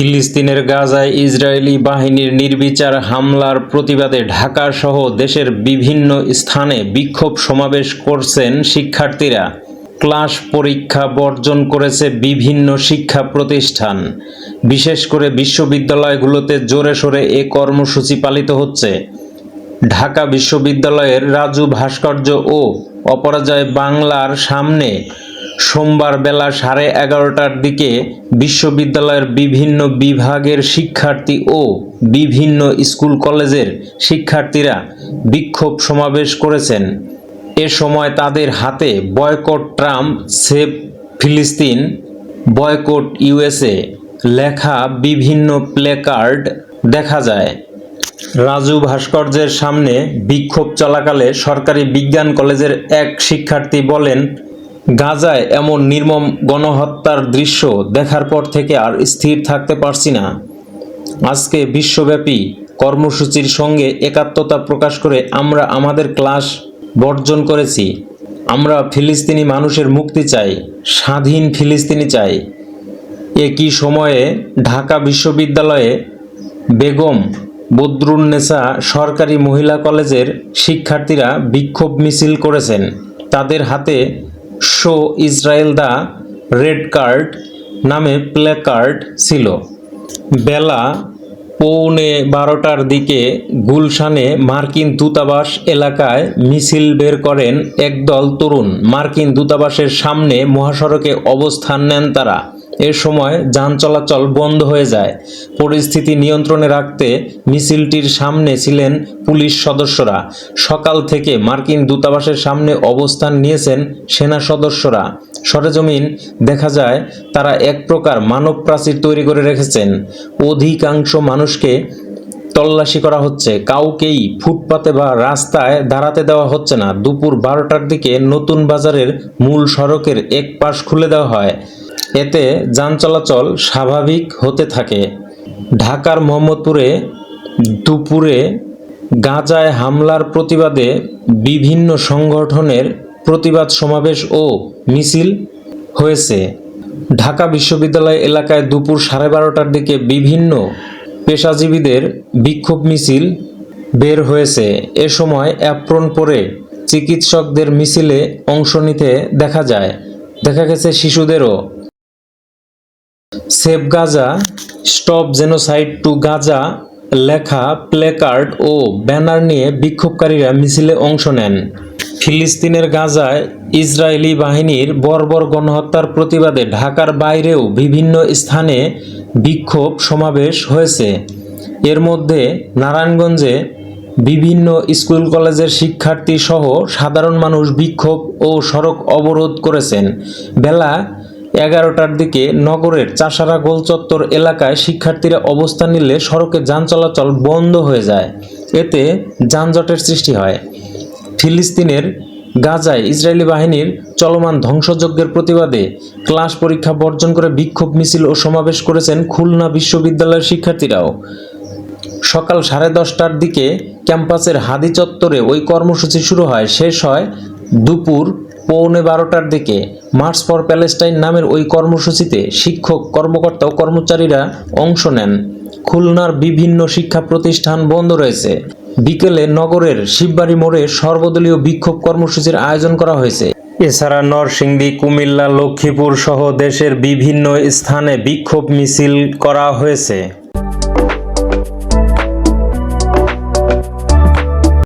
ফিলিস্তিনের গাজায় ইসরায়েলি বাহিনীর নির্বিচার হামলার প্রতিবাদে ঢাকা সহ দেশের বিভিন্ন স্থানে বিক্ষোভ সমাবেশ করছেন শিক্ষার্থীরা। ক্লাস পরীক্ষা বর্জন করেছে বিভিন্ন শিক্ষা প্রতিষ্ঠান। বিশেষ করে বিশ্ববিদ্যালয়গুলোতে জোরে সোরে এ কর্মসূচি পালিত হচ্ছে। ঢাকা বিশ্ববিদ্যালয়ের রাজু ভাস্কর্য ও অপরাজয় বাংলার সামনে সোমবার বেলা সাড়ে এগারোটার দিকে বিশ্ববিদ্যালয়ের বিভিন্ন বিভাগের শিক্ষার্থী ও বিভিন্ন স্কুল কলেজের শিক্ষার্থীরা বিক্ষোভ সমাবেশ করেছেন। এ সময় তাদের হাতে বয়কট ট্রাম্প, সেভ ফিলিস্তিন, বয়কট ইউএসএ লেখা বিভিন্ন প্লেকার্ড দেখা যায়। রাজু ভাস্কর্যের সামনে বিক্ষোভ চলাকালে সরকারি বিজ্ঞান কলেজের এক শিক্ষার্থী বলেন গাজায় এমন নির্মম গণহত্যার দৃশ্য দেখার পর থেকে আর স্থির থাকতে পারছি না। আজকে বিশ্বব্যাপী কর্মসূচির সঙ্গে একাত্মতা প্রকাশ করে আমরা আমাদের ক্লাস বর্জন করেছি। আমরা ফিলিস্তিনি মানুষের মুক্তি চাই, স্বাধীন ফিলিস্তিনি চাই। একই সময়ে ঢাকা বিশ্ববিদ্যালয়ে বেগম বদরুন্নেসা সরকারি মহিলা কলেজের শিক্ষার্থীরা বিক্ষোভ মিছিল করেছেন? তাদের হাতে show Israel the red card নামে প্লে কার্ড ছিল। বেলা পৌনে বারোটার দিকে গুলশানে মার্কিন দূতাবাস এলাকায় মিছিল বের করেন একদল তরুণ। মার্কিন দূতাবাসের সামনে মহাসড়কে অবস্থান নেন তারা। এ সময় যান চলাচল বন্ধ হয়ে যায়। পরিস্থিতি নিয়ন্ত্রণে রাখতে মিছিলটির সামনে ছিলেন পুলিশ সদস্যরা। সকাল থেকে মার্কিন দূতাবাসের সামনে অবস্থান নিয়েছেন সেনা সদস্যরা। সরেজমিন দেখা যায়, তারা এক প্রকার মানব প্রাচীর তৈরি করে রেখেছেন। অধিকাংশ মানুষকে তল্লাশি করা হচ্ছে। কাউকেই ফুটপাতে বা রাস্তায় দাঁড়াতে দেওয়া হচ্ছে না। দুপুর বারোটার দিকে নতুন বাজারের মূল সড়কের এক পাশ খুলে দেওয়া হয়। এতে যান চলাচল স্বাভাবিক হতে থাকে। ঢাকার মোহাম্মদপুরে দুপুরে গাজায় হামলার প্রতিবাদে বিভিন্ন সংগঠনের প্রতিবাদ সমাবেশ ও মিছিল হয়েছে। ঢাকা বিশ্ববিদ্যালয় এলাকায় দুপুর সাড়ে বারোটার দিকে বিভিন্ন পেশাজীবীদের বিক্ষোভ মিছিল বের হয়েছে। এ সময় অ্যাপ্রন পরে চিকিৎসকদের মিছিলে অংশ নিতে দেখা যায়। দেখা গেছে শিশুদেরও save Gaza, stop genocide to Gaza লেখা প্লেকার্ড ও ব্যানার নিয়ে বিক্ষোভকারীরা মিছিলে অংশ নেন। ফিলিস্তিনের গাজায় ইসরায়েলি বাহিনীর বর্বর গণহত্যার প্রতিবাদে ঢাকার বাইরেও বিভিন্ন স্থানে বিক্ষোভ সমাবেশ হয়েছে। এর মধ্যে নারায়ণগঞ্জে বিভিন্ন স্কুল কলেজের শিক্ষার্থী সহ সাধারণ মানুষ বিক্ষোভ ও সড়ক অবরোধ করেছেন। বেলা এগারোটার দিকে নগরের চাষারা গোল চত্বর এলাকায় শিক্ষার্থীরা অবস্থান নিলে সড়কে যান চলাচল বন্ধ হয়ে যায়। এতে যানজটের সৃষ্টি হয়। ফিলিস্তিনের গাজায় ইসরায়েলি বাহিনীর চলমান ধ্বংসযজ্ঞের প্রতিবাদে ক্লাস পরীক্ষা বর্জন করে বিক্ষোভ মিছিল ও সমাবেশ করেছেন খুলনা বিশ্ববিদ্যালয়ের শিক্ষার্থীরাও। সকাল সাড়ে দশটার দিকে ক্যাম্পাসের হাদি চত্বরে ওই কর্মসূচি শুরু হয়। শেষ হয় দুপুর পৌনে বারোটার দিকে মার্চ ফর প্যালেস্টাইন নামের ওই কর্মসূচিতে শিক্ষক, কর্মকর্তা ও কর্মচারীরা অংশ নেন। খুলনার বিভিন্ন শিক্ষা প্রতিষ্ঠান বন্ধ রয়েছে। বিকেলে নগরের শিববাড়ি মোড়ে সর্বদলীয় বিক্ষোভ কর্মসূচির আয়োজন করা হয়েছে। এছাড়া নরসিংদী, কুমিল্লা, লক্ষ্মীপুর সহ দেশের বিভিন্ন স্থানে বিক্ষোভ মিছিল করা হয়েছে।